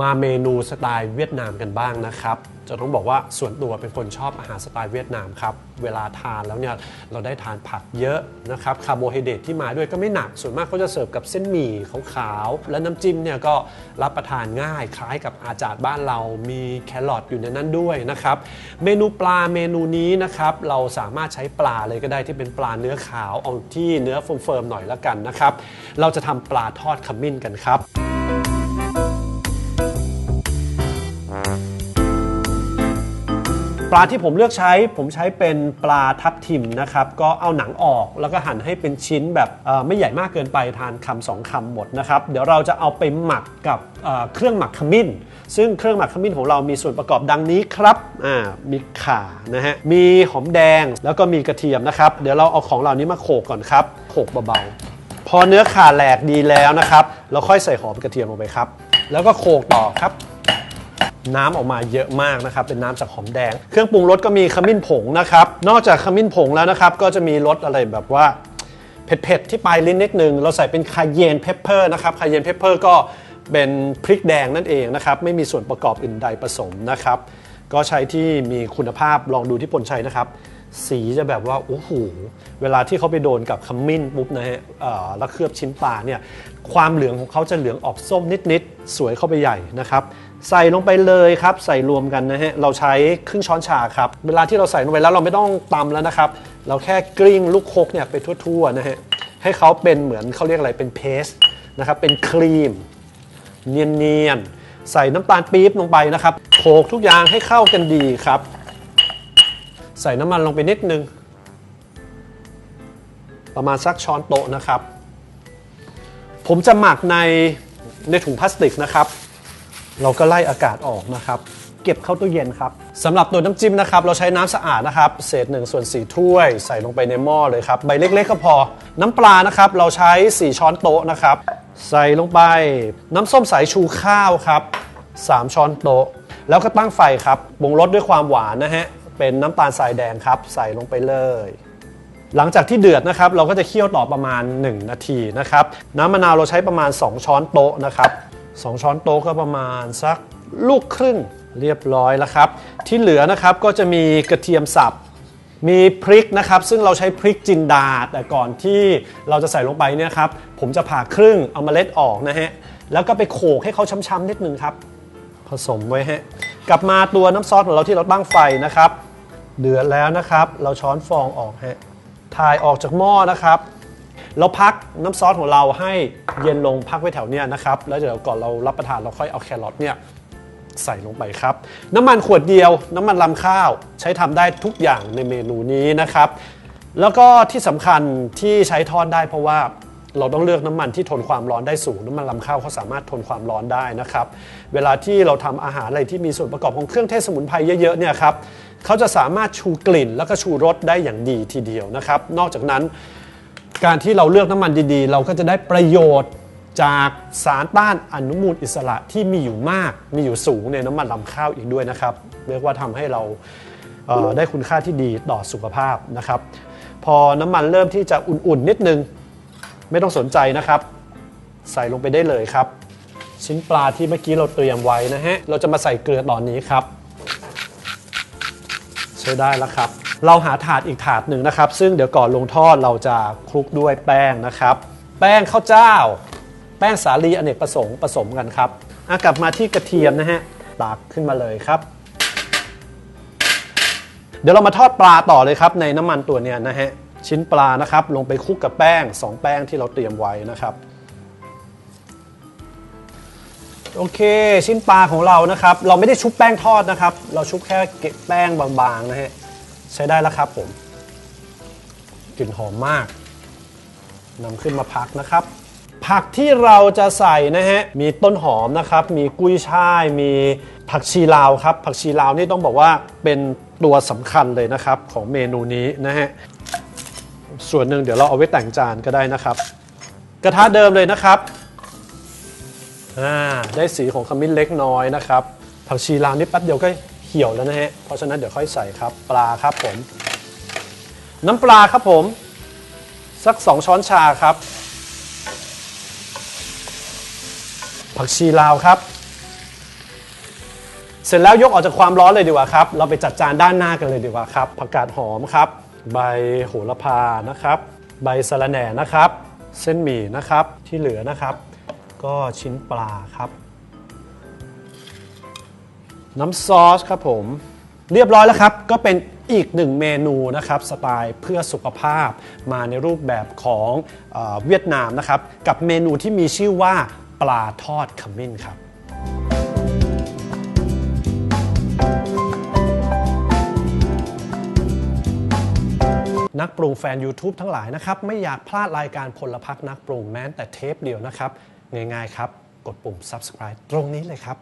มาเมนูสไตล์เวียดนามกันบ้างนะครับ จะต้องบอกว่าส่วนตัวเป็นคนชอบอาหารสไตล์เวียดนามครับ เวลาทานแล้วเนี่ยเราได้ทานผักเยอะนะครับคาร์โบไฮเดรตที่มาด้วยก็ไม่หนัก ส่วนมากเขาจะเสิร์ฟกับเส้นหมี่ขาวๆ และน้ำจิ้มเนี่ยก็รับประทานง่าย คล้ายกับอาจารย์บ้านเรามีแครอทอยู่ในนั้นด้วยนะครับ เมนูปลาเมนูนี้นะครับเราสามารถใช้ปลาเลยก็ได้ที่เป็นปลาเนื้อขาวเอาที่เนื้อเฟิร์มๆหน่อยละกันนะครับ เราจะทำปลาทอดขมิ้นกันครับ ลาที่ผมเลือกใช้ผมใช้เป็นปลาทับทิมนะครับก็เอาหนังออกแล้วก็หั่นให้เป็นชิ้นแบบไม่ใหญ่มากเกินไปทานคำสองคำหมดนะครับเดี๋ยวเราจะเอาไปหมักกับเเครื่องหมักขมิ้น ซึ่งเครื่องหมักขมิ้นของเรามีส่วนประกอบดังนี้ครับมีข่านะฮะมีหอมแดงแล้วก็มีกระเทียมนะครับ เดี๋ยวเราเอาของเหล่านี้มาโขกก่อนครับโขกเบาๆพอเนื้อข่าแหลกดีแล้วนะครับ เราค่อยใส่หอมกระเทียมลงไปครับ แล้วก็โขกต่อครับ น้ำออกมาเยอะมากนะครับ เป็นน้ำจากหอมแดง เครื่องปรุงรสก็มีขมิ้นผงนะครับ นอกจากขมิ้นผงแล้วนะครับ ก็จะมีรสอะไรแบบว่าเผ็ดๆที่ปลายลิ้นนิดนึง เราใส่เป็นคาเยนเพปเปอร์นะครับ คาเยนเพปเปอร์ก็เป็นพริกแดงนั่นเองนะครับ ไม่มีส่วนประกอบอื่นใดผสมนะครับ ก็ใช้ที่มีคุณภาพลองดูที่ปนชัยนะครับ สีจะแบบว่าโอ้โหเวลาที่เขาไปโดนกับขมิ้นปุ๊บนะฮะแล้วเคลือบชิ้นปลาเนี่ยความเหลืองของเขาจะเหลืองออกส้มนิดๆ สวยเข้าไปใหญ่นะครับ ใส่ลงไปเลยครับ ใส่รวมกันนะฮะเราใช้ครึ่งช้อนชาครับ เวลาที่เราใส่ลงไปแล้วเราไม่ต้องตำแล้วนะครับ เราแค่กลิ้งลูกโคกเนี่ยไปทั่วๆนะฮะให้เขาเป็นเหมือนเขาเรียกอะไรเป็นเพสนะครับเป็นครีม เนียนๆใส่น้ำตาลปี๊บลงไปนะครับโขลกทุกอย่างให้เข้ากันดีครับ ใส่น้ำมันลงไปนิดนึง ประมาณสักช้อนโต๊ะนะครับ ผมจะหมักในในถุงพลาสติกนะครับ เราก็ไล่อากาศออกนะครับ เก็บเข้าตู้เย็นครับสำหรับตัวน้ำจิ้มนะครับ เราใช้น้ำสะอาดนะครับ เศษ1ส่วน4ถ้วย ใส่ลงไปในหม้อเลยครับ ใบเล็กๆก็พอ น้ำปลานะครับ เราใช้ 4 ช้อนโต๊ะนะครับ ใส่ลงไป น้ำส้มสายชูข้าวครับ 3 ช้อนโต๊ะ แล้วก็ตั้งไฟครับปรุงรสด้วยความหวานนะฮะ เป็นน้ำตาลทรายแดงครับ ใส่ลงไปเลย หลังจากที่เดือดนะครับ เราก็จะเคี่ยวต่อประมาณ 1 นาทีนะครับ น้ำมะนาวเราใช้ประมาณ 2 ช้อนโต๊ะนะครับ 2 ช้อนโต๊ะก็ประมาณสักลูกครึ่งเรียบร้อยแล้วครับ ที่เหลือนะครับก็จะมีกระเทียมสับมีพริกนะครับ ซึ่งเราใช้พริกจินดา แต่ก่อนที่เราจะใส่ลงไปเนี่ยครับ ผมจะผ่าครึ่งเอามาเล็ดออกนะฮะ แล้วก็ไปโขลกให้เขาช้ำๆนิดนึงครับ ผสมไว้ฮะ กลับมาตัวน้ำซอสของเราที่เราตั้งไฟนะครับ เดือดแล้วนะครับ เราช้อนฟองออกฮะถ่ายออกจากหม้อนะครับ เราพักน้ำซอสของเราให้เย็นลงพักไว้แถวเนี้ยนะครับ แล้วเดี๋ยวก่อนเรารับประทานเราค่อยเอาแครอทเนี่ยใส่ลงไปครับ น้ำมันขวดเดียว น้ำมันลำข้าว ใช้ทำได้ทุกอย่างในเมนูนี้นะครับ แล้วก็ที่สำคัญที่ใช้ทอดได้เพราะว่าเราต้องเลือกน้ำมันที่ทนความร้อนได้สูง น้ำมันลำข้าวเขาสามารถทนความร้อนได้นะครับ เวลาที่เราทำอาหารอะไรที่มีส่วนประกอบของเครื่องเทศสมุนไพรเยอะๆเนี่ยครับ เขาจะสามารถชูกลิ่น แล้วก็ชูรสได้อย่างดีทีเดียวนะครับ นอกจากนั้น การที่เราเลือกน้ำมันดีๆ เราก็จะได้ประโยชน์จากสารต้านอนุมูลอิสระที่มีอยู่มาก มีอยู่สูงในน้ำมันลำข้าวอีกด้วยนะครับ เรียกว่าทำให้เราเได้คุณค่าที่ดีต่อสุขภาพนะครับ พอน้ำมันเริ่มที่จะอุ่นๆนิดนึง ไม่ต้องสนใจนะครับ ใส่ลงไปได้เลยครับ ชิ้นปลาที่เมื่อกี้เราเตรียมไว้นะฮะ เราจะมาใส่เกลือตอนนี้ครับ ใช้ได้แล้วครับ เราหาถาดอีกถาดหนึ่งนะครับ ซึ่งเดี๋ยวก่อนลงทอดเราจะคลุกด้วยแป้งนะครับ แป้งข้าวเจ้า แป้งสาลีอเนกประสงค์ผสมกันครับกลับมาที่กระเทียมนะฮะตักขึ้นมาเลยครับ เดี๋ยวเรามาทอดปลาต่อเลยครับ ในน้ำมันตัวเนี้ยนะฮะชิ้นปลานะครับ ลงไปคลุกกับแป้ง 2 แป้งที่เราเตรียมไว้นะครับ โอเค ชิ้นปลาของเรานะครับ เราไม่ได้ชุบแป้งทอดนะครับ เราชุบแค่เกล็ดแป้งบางๆนะฮะใช้ได้แล้วครับผมกลิ่นหอมมากนำขึ้นมาพักนะครับ ผักที่เราจะใส่นะฮะมีต้นหอมนะครับ มีกุ้ยช่าย มีผักชีลาวครับ ผักชีลาวนี่ต้องบอกว่าเป็นตัวสำคัญเลยนะครับของเมนูนี้นะฮะส่วนหนึ่งเดี๋ยวเราเอาไว้แต่งจานก็ได้นะครับ กระทะเดิมเลยนะครับ อ่าได้สีของขมิ้นเล็กน้อยนะครับผักชีลาวนี่แป๊บเดียวก็เหี่ยวแล้วนะฮะเพราะฉะนั้นเดี๋ยวค่อยใส่ครับปลาครับผม น้ำปลาครับผม สัก 2 ช้อนชาครับ ผักชีลาวครับ เสร็จแล้วยกออกจากความร้อนเลยดีกว่าครับ เราไปจัดจานด้านหน้ากันเลยดีกว่าครับผักกาดหอมครับ ใบโหระพานะครับ ใบสะระแหน่นะครับ เส้นหมี่นะครับที่เหลือนะครับ ก็ชิ้นปลาครับ น้ำซอสครับผม เรียบร้อยแล้วครับ ก็เป็นอีกหนึ่งเมนูนะครับ สไตล์เพื่อสุขภาพมาในรูปแบบของเอเวียดนามนะครับ กับเมนูที่มีชื่อว่าปลาทอดขมิ้นครับนักปรุงแฟน YouTube ทั้งหลายนะครับ ไม่อยากพลาดรายการพลพักนักปรุงแม้แต่เทปเดียวนะครับง่ายๆครับ กดปุ่ม subscribe ตรงนี้เลยครับ